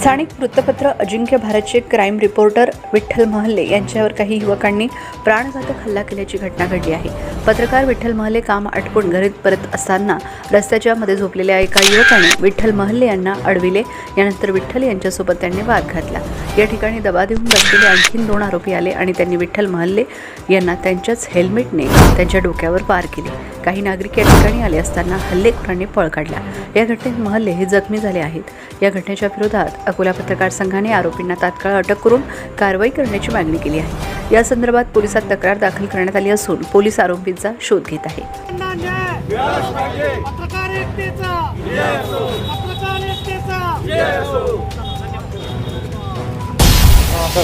स्थानिक वृत्तपत्र अजिंक्य भारतचे क्राईम रिपोर्टर विठ्ठल महल्ले यांच्यावर काही युवकांनी प्राणघातक हल्ला केल्याची घटना घडली आहे. पत्रकार विठ्ठल महल्ले काम आटपून घरी परत असताना रस्त्याच्या मध्ये झोपलेल्या एका युवकाने विठ्ठल महल्ले यांना अडविले. यानंतर विठ्ठल यांच्यासोबत त्यांनी वाद घातला. या ठिकाणी दबा देऊन बसलेले आणखीन दोन आरोपी आले आणि त्यांनी विठ्ठल महल्ले यांना त्यांच्याच हेल्मेटने त्यांच्या डोक्यावर वार केले. काही नागरिक या ठिकाणी आले असताना हल्लेखोरांनी पळ काढला. या घटनेत महल्ले हे जखमी झाले आहेत. या घटनेच्या विरोधात अकोला पत्रकार संघाने आरोपींना तात्काळ अटक करून कारवाई करण्याची मागणी केली आहे. या संदर्भात पोलिसात तक्रार दाखल करण्यात आली असून पोलीस आरोपींचा शोध घेत आहे.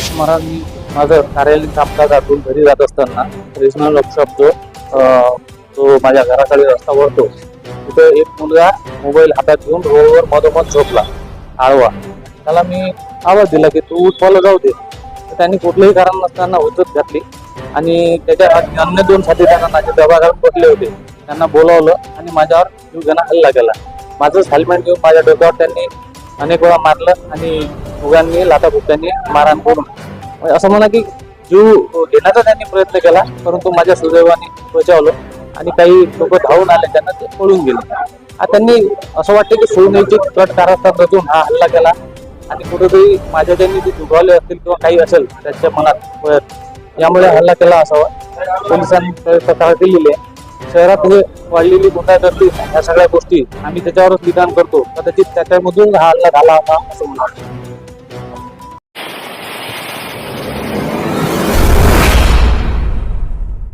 स्मरण माझं कार्यालयीन कामकाज आटून घरी जात असताना रिजनल वर्कशॉप जो तो माझ्या घराकडे रस्ता वळतो तिथे एक मुलगा मोबाईल हातात घेऊन रोडवर मधोमध झोपला आळवा. त्याला मी आवाज दिला की तू उठवायला जाऊ दे. तर त्यांनी कुठलंही कारण नसताना उचत घातली आणि त्याच्या अन्य दोन साथी माझे दबा घालून बसले होते त्यांना बोलावलं आणि माझ्यावर जीवघेणा हल्ला केला. माझंच हेल्मेट घेऊन माझ्या डोक्यावर त्यांनी अनेक वेळा मारलं आणि मुगांनी लाथाबुक्यांनी मारहाण करून. असं म्हणा की जीव घेण्याचा त्यांनी प्रयत्न केला परंतु माझ्या सुदैवाने बचावलं. आणि काही लोक धावून आले त्यांना ते पळून गेले. आता त्यांनी असं वाटतं की सोयीची कट कारस्थान रचून हा हल्ला केला. आणि कुठेतरी माझ्या त्यांनी ते दुखावले असतील किंवा काही असेल त्यांच्या मनात यामुळे हल्ला केला असावा. पोलिसांनी तक्रार दिलेली आहे. शहरात हे वाढलेली गुंडागर्दी या सगळ्या गोष्टी आम्ही त्याच्यावरच विधान करतो. कदाचित त्याच्यामधून हा हल्ला झाला होता असं मला वाटतं.